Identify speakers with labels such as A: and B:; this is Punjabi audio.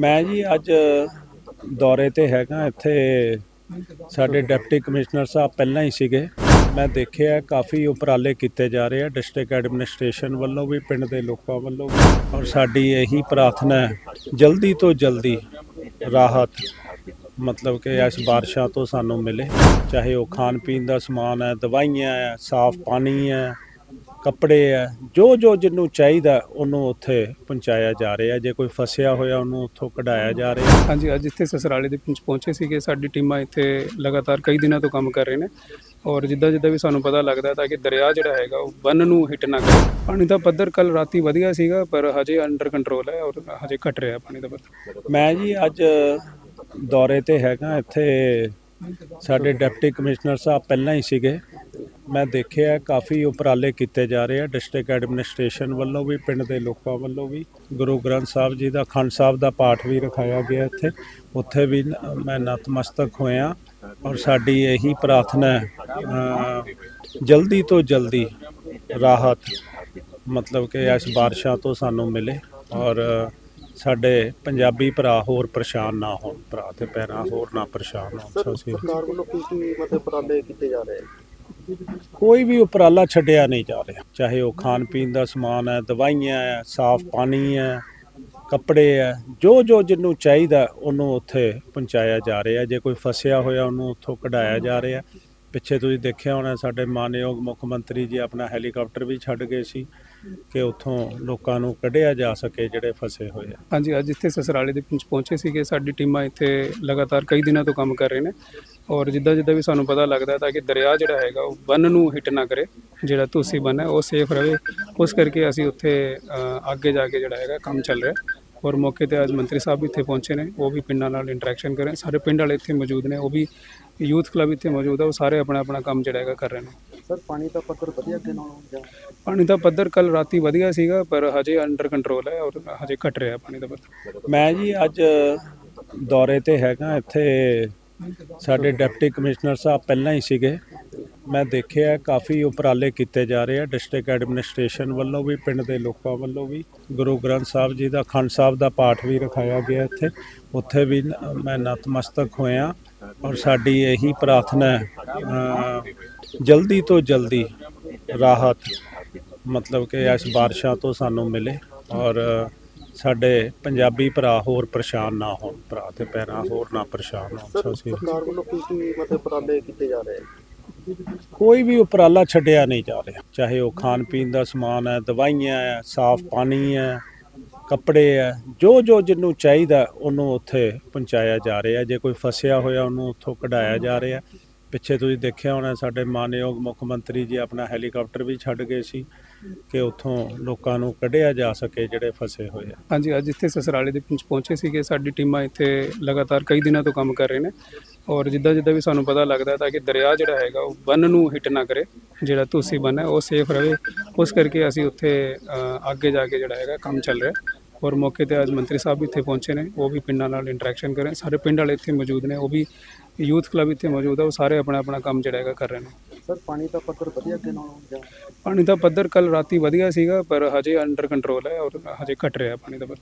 A: ਮੈਂ ਜੀ ਅੱਜ ਦੌਰੇ ਤੇ ਹੈਗਾ, ਇੱਥੇ ਸਾਡੇ ਡਿਪਟੀ ਕਮਿਸ਼ਨਰ ਸਾਹਿਬ ਪਹਿਲਾਂ ਹੀ ਸੀਗੇ। ਮੈਂ ਦੇਖਿਆ, ਕਾਫੀ ਉਪਰਾਲੇ ਕੀਤੇ ਜਾ ਰਹੇ ਆ, ਡਿਸਟ੍ਰਿਕਟ ਐਡਮਿਨਿਸਟ੍ਰੇਸ਼ਨ ਵੱਲੋਂ ਵੀ, ਪਿੰਡ ਦੇ ਲੋਕਾਂ ਵੱਲੋਂ ਵੀ, ਔਰ ਸਾਡੀ ਇਹੀ ਪ੍ਰਾਰਥਨਾ ਹੈ, ਜਲਦੀ ਤੋਂ ਜਲਦੀ ਰਾਹਤ, ਮਤਲਬ ਕਿ ਇਸ ਬਾਰਿਸ਼ਾਂ ਤੋਂ ਸਾਨੂੰ ਮਿਲੇ, ਚਾਹੇ ਉਹ ਖਾਣ ਪੀਣ ਦਾ ਸਮਾਨ ਹੈ, ਦਵਾਈਆਂ ਹੈ, ਸਾਫ਼ ਪਾਣੀ ਹੈ ਕੱਪੜੇ ਹੈ ਜੋ ਜੋ ਜਿਹਨੂੰ ਚਾਹੀਦਾ ਉਹਨੂੰ ਉੱਥੇ ਪਹੁੰਚਾਇਆ ਜਾ ਰਿਹਾ ਜੇ ਕੋਈ ਫਸਿਆ ਹੋਇਆ ਉਹਨੂੰ ਉੱਥੋਂ ਕਢਾਇਆ ਜਾ ਰਿਹਾ
B: ਹਾਂਜੀ ਅੱਜ ਇੱਥੇ ਸਸਰਾਲੇ ਦੇ ਵਿੱਚ ਪਹੁੰਚੇ ਸੀਗੇ। ਸਾਡੀ ਟੀਮਾਂ ਇੱਥੇ ਲਗਾਤਾਰ ਕਈ ਦਿਨਾਂ ਤੋਂ ਕੰਮ ਕਰ ਰਹੇ ਨੇ ਔਰ ਜਿੱਦਾਂ ਜਿੱਦਾਂ ਵੀ ਸਾਨੂੰ ਪਤਾ ਲੱਗਦਾ ਤਾਂ ਕਿ ਦਰਿਆ ਜਿਹੜਾ ਹੈਗਾ ਉਹ ਬੰਨ ਨੂੰ ਹਿੱਟ ਨਾ ਕਰੇ। ਪਾਣੀ ਦਾ ਪੱਧਰ ਕੱਲ ਰਾਤੀ ਵਧੀਆ ਸੀਗਾ ਪਰ ਹਜੇ ਅੰਡਰ ਕੰਟਰੋਲ ਹੈ ਔਰ ਹਜੇ ਘਟ ਰਿਹਾ ਪਾਣੀ ਦਾ ਪੱਧਰ।
A: ਮੈਂ ਜੀ ਅੱਜ ਦੌਰੇ ਤੇ ਹੈਗਾ। ਇੱਥੇ ਸਾਡੇ ਡਿਪਟੀ ਕਮਿਸ਼ਨਰ ਸਾਹਿਬ ਪਹਿਲਾਂ ਹੀ ਸੀਗੇ। ਮੈਂ ਦੇਖਿਆ ਕਾਫੀ ਉਪਰਾਲੇ ਕੀਤੇ ਜਾ ਰਹੇ ਆ, ਡਿਸਟ੍ਰਿਕਟ ਐਡਮਿਨਿਸਟ੍ਰੇਸ਼ਨ ਵੱਲੋਂ ਵੀ, ਪਿੰਡ ਦੇ ਲੋਕਾਂ ਵੱਲੋਂ ਵੀ, ਗੁਰੂ ਗ੍ਰੰਥ ਸਾਹਿਬ ਜੀ ਦਾ, ਖੰਡ ਸਾਹਿਬ ਦਾ ਪਾਠ ਵੀ ਰਖਾਇਆ ਗਿਆ ਇੱਥੇ। ਉੱਥੇ ਵੀ ਮੈਂ ਨਤਮਸਤਕ ਹੋਇਆ ਔਰ ਸਾਡੀ ਇਹੀ ਪ੍ਰਾਰਥਨਾ ਹੈ ਜਲਦੀ ਤੋਂ ਜਲਦੀ ਰਾਹਤ, ਮਤਲਬ ਕਿ ਇਸ ਬਾਰਿਸ਼ਾਂ ਤੋਂ ਸਾਨੂੰ ਮਿਲੇ ਔਰ ਸਾਡੇ ਪੰਜਾਬੀ ਭਰਾ ਹੋਰ ਪਰੇਸ਼ਾਨ ਨਾ ਹੋਣ, ਭਰਾ ਤੇ ਪੈਰਾਂ ਹੋਰ ਨਾ ਪਰੇਸ਼ਾਨ ਹੋਣ ਸੋ
C: ਸਰਕਾਰ ਵੱਲੋਂ ਕੀ ਕੀ ਮਤਲਬ ਉਪਰਾਲੇ ਕੀਤੇ ਜਾ ਰਹੇ
A: ਕੋਈ ਵੀ ਉਪਰਾਲਾ ਛੱਡਿਆ ਨਹੀਂ ਜਾ ਰਿਹਾ। ਚਾਹੇ ਉਹ ਖਾਣ ਪੀਣ ਦਾ ਸਮਾਨ ਹੈ, ਦਵਾਈਆਂ ਹੈ, ਸਾਫ਼ ਪਾਣੀ ਹੈ, ਕੱਪੜੇ ਹੈ, ਜੋ ਜੋ ਜਿਹਨੂੰ ਚਾਹੀਦਾ ਉਹਨੂੰ ਉੱਥੇ ਪਹੁੰਚਾਇਆ ਜਾ ਰਿਹਾ। ਜੇ ਕੋਈ ਫਸਿਆ ਹੋਇਆ ਉਹਨੂੰ ਉੱਥੋਂ ਕਢਾਇਆ ਜਾ ਰਿਹਾ। ਪਿੱਛੇ ਤੁਸੀਂ ਦੇਖਿਆ ਹੋਣਾ, ਸਾਡੇ ਮਾਨਯੋਗ ਮੁੱਖ ਮੰਤਰੀ ਜੀ ਆਪਣਾ ਹੈਲੀਕਾਪਟਰ ਵੀ ਛੱਡ ਗਏ ਸੀ ਕਿ ਉੱਥੋਂ ਲੋਕਾਂ ਨੂੰ ਕੱਢਿਆ ਜਾ ਸਕੇ ਜਿਹੜੇ ਫਸੇ ਹੋਏ ਆ।
B: ਹਾਂਜੀ, ਅੱਜ ਇੱਥੇ ਸਸਰਾਲੇ ਦੇ ਵਿੱਚ ਪਹੁੰਚੇ ਸੀਗੇ। ਸਾਡੀ ਟੀਮਾਂ ਇੱਥੇ ਲਗਾਤਾਰ ਕਈ ਦਿਨਾਂ ਤੋਂ ਕੰਮ ਕਰ ਰਹੇ ਨੇ ਔਰ ਜਿੱਦਾਂ ਜਿੱਦਾਂ ਵੀ ਸਾਨੂੰ ਪਤਾ ਲੱਗਦਾ ਤਾਂ ਕਿ ਦਰਿਆ ਜਿਹੜਾ ਹੈਗਾ ਉਹ ਬੰਨ ਨੂੰ ਹਿੱਟ ਨਾ ਕਰੇ, ਜਿਹੜਾ ਤੁਸੀਂ ਬੰਨ ਹੈ ਉਹ ਸੇਫ ਰਵੇ ਉਸ ਕਰਕੇ ਅਸੀਂ ਉੱਥੇ ਅੱਗੇ ਜਾ ਕੇ ਜਿਹੜਾ ਹੈਗਾ ਕੰਮ ਚੱਲ ਰਿਹਾ। ਔਰ ਮੌਕੇ ਤੇ ਅੱਜ ਮੰਤਰੀ ਸਾਹਿਬ ਵੀ ਇੱਥੇ ਪਹੁੰਚੇ ਨੇ, ਉਹ ਵੀ ਪਿੰਡਾਂ ਨਾਲ ਇੰਟਰੈਕਸ਼ਨ ਕਰ ਰਹੇ ਸਾਰੇ ਪਿੰਡ ਵਾਲੇ ਇੱਥੇ ਮੌਜੂਦ ਨੇ, ਉਹ ਵੀ ਯੂਥ ਕਲੱਬ ਇੱਥੇ ਮੌਜੂਦ ਹੈ ਉਹ ਸਾਰੇ ਆਪਣਾ ਆਪਣਾ ਕੰਮ ਜਿਹੜਾ ਹੈਗਾ ਕਰ ਰਹੇ ਨੇ।
C: ਸਰ ਪਾਣੀ ਦਾ ਪੱਧਰ ਵਧੀਆ ਅੱਗੇ ਨਾਲੋਂ ਜਾਂ?
B: ਪਾਣੀ ਦਾ ਪੱਧਰ ਕੱਲ ਰਾਤੀ ਵਧੀਆ ਸੀਗਾ ਪਰ ਹਜੇ ਅੰਡਰ ਕੰਟਰੋਲ ਹੈ ਔਰ ਹਜੇ ਘਟ ਰਿਹਾ ਪਾਣੀ ਦਾ ਪੱਧਰ।
A: ਮੈਂ ਜੀ ਅੱਜ ਦੌਰੇ ਤੇ ਹੈਗਾ ਇੱਥੇ ਸਾਡੇ ਡਿਪਟੀ ਕਮਿਸ਼ਨਰ ਸਾਹਿਬ ਪਹਿਲਾਂ ਹੀ ਸੀਗੇ। ਮੈਂ ਦੇਖਿਆ ਕਾਫੀ ਉਪਰਾਲੇ ਕੀਤੇ ਜਾ ਰਹੇ ਆ ਡਿਸਟ੍ਰਿਕਟ ਐਡਮਿਨਿਸਟ੍ਰੇਸ਼ਨ ਵੱਲੋਂ ਵੀ ਪਿੰਡ ਦੇ ਲੋਕਾਂ ਵੱਲੋਂ ਵੀ ਗੁਰੂ ਗ੍ਰੰਥ ਸਾਹਿਬ ਜੀ ਦਾ ਖੰਡ ਸਾਹਿਬ ਦਾ ਪਾਠ ਵੀ ਰਖਾਇਆ ਗਿਆ ਇੱਥੇ। ਉੱਥੇ ਵੀ ਮੈਂ ਨਤਮਸਤਕ ਹੋਇਆ। ਔਰ ਸਾਡੀ ਇਹੀ ਪ੍ਰਾਰਥਨਾ ਹੈ ਜਲਦੀ ਤੋਂ ਜਲਦੀ ਰਾਹਤ ਮਤਲਬ ਕਿ ਇਸ ਬਾਰਿਸ਼ਾਂ ਤੋਂ ਸਾਨੂੰ ਮਿਲੇ ਔਰ ਸਾਡੇ ਪੰਜਾਬੀ ਭਰਾ ਹੋਰ ਪਰੇਸ਼ਾਨ ਨਾ ਹੋਣ ਭਰਾ ਤੇ ਪੈਰਾਂ ਹੋਰ ਨਾ ਪਰੇਸ਼ਾਨ ਹੋਣ
C: ਸਰ
A: ਸੋ ਅਸੀਂ
C: ਸਰਕਾਰ ਵੱਲੋਂ ਕੀ ਮਤਲਬ ਉਪਰਾਲੇ ਕੀਤੇ ਜਾ ਰਹੇ
A: ਕੋਈ ਵੀ ਉਪਰਾਲਾ ਛੱਡਿਆ ਨਹੀਂ ਜਾ ਰਿਹਾ ਚਾਹੇ ਉਹ ਖਾਣ ਪੀਣ ਦਾ ਸਮਾਨ ਹੈ ਦਵਾਈਆਂ ਹੈ ਸਾਫ਼ ਪਾਣੀ ਹੈ ਕੱਪੜੇ ਆ ਜੋ ਜੋ ਜਿਹਨੂੰ ਚਾਹੀਦਾ ਉਹਨੂੰ ਉੱਥੇ ਪਹੁੰਚਾਇਆ ਜਾ ਰਿਹਾ। ਜੇ ਕੋਈ ਫਸਿਆ ਹੋਇਆ ਉਹਨੂੰ ਉੱਥੋਂ ਕਢਾਇਆ ਜਾ ਰਿਹਾ। ਪਿੱਛੇ ਤੁਸੀਂ ਦੇਖਿਆ ਹੋਣਾ ਸਾਡੇ ਮਾਨਯੋਗ ਮੁੱਖ ਮੰਤਰੀ ਜੀ ਆਪਣਾ ਹੈਲੀਕਾਪਟਰ ਵੀ ਛੱਡ ਗਏ ਸੀ ਕਿ ਉੱਥੋਂ ਲੋਕਾਂ ਨੂੰ ਕੱਢਿਆ ਜਾ ਸਕੇ ਜਿਹੜੇ ਫਸੇ ਹੋਏ ਆ।
B: ਹਾਂਜੀ, ਅੱਜ ਇੱਥੇ ਸਸਰਾਲੇ ਦੇ ਪਿੰਚ ਪਹੁੰਚੇ ਸੀਗੇ। ਸਾਡੀ ਟੀਮਾਂ ਇੱਥੇ ਲਗਾਤਾਰ ਕਈ ਦਿਨਾਂ ਤੋਂ ਕੰਮ ਕਰ ਰਹੇ ਨੇ। ਔਰ ਜਿੱਦਾਂ ਜਿੱਦਾਂ ਵੀ ਸਾਨੂੰ ਪਤਾ ਲੱਗਦਾ ਤਾਂ ਕਿ ਦਰਿਆ ਜਿਹੜਾ ਹੈਗਾ ਉਹ ਬੰਨ ਨੂੰ ਹਿੱਟ ਨਾ ਕਰੇ। ਜਿਹੜਾ ਤੁਸੀਂ ਬੰਨ ਹੈ ਉਹ ਸੇਫ ਰਵੇ ਉਸ ਕਰਕੇ ਅਸੀਂ ਉੱਥੇ ਅੱਗੇ ਜਾ ਕੇ ਜਿਹੜਾ ਹੈਗਾ ਕੰਮ ਚੱਲ ਰਿਹਾ। ਔਰ ਮੌਕੇ ਤੇ ਅੱਜ ਮੰਤਰੀ ਸਾਹਿਬ ਵੀ ਇੱਥੇ ਪਹੁੰਚੇ ਨੇ ਉਹ ਵੀ ਪਿੰਡਾਂ ਨਾਲ ਇੰਟਰੈਕਸ਼ਨ ਕਰ ਰਹੇ ਸਾਰੇ ਪਿੰਡ ਵਾਲੇ ਇੱਥੇ ਮੌਜੂਦ ਨੇ ਉਹ ਵੀ ਯੂਥ ਕਲੱਬ ਇੱਥੇ ਮੌਜੂਦ ਹੈ ਉਹ ਸਾਰੇ ਆਪਣਾ ਆਪਣਾ ਕੰਮ ਜਿਹੜਾ ਹੈਗਾ ਕਰ ਰਹੇ ਨੇ।
C: ਸਰ ਪਾਣੀ ਦਾ ਪੱਧਰ ਵਧੀਆ ਅੱਗੇ ਨਾਲੋਂ
B: ਪਾਣੀ ਦਾ ਪੱਧਰ ਕੱਲ ਰਾਤੀ ਵਧੀਆ ਸੀਗਾ ਪਰ ਹਜੇ ਅੰਡਰ ਕੰਟਰੋਲ ਹੈ ਔਰ ਹਜੇ ਘਟ ਰਿਹਾ ਪਾਣੀ ਦਾ ਪੱਧਰ।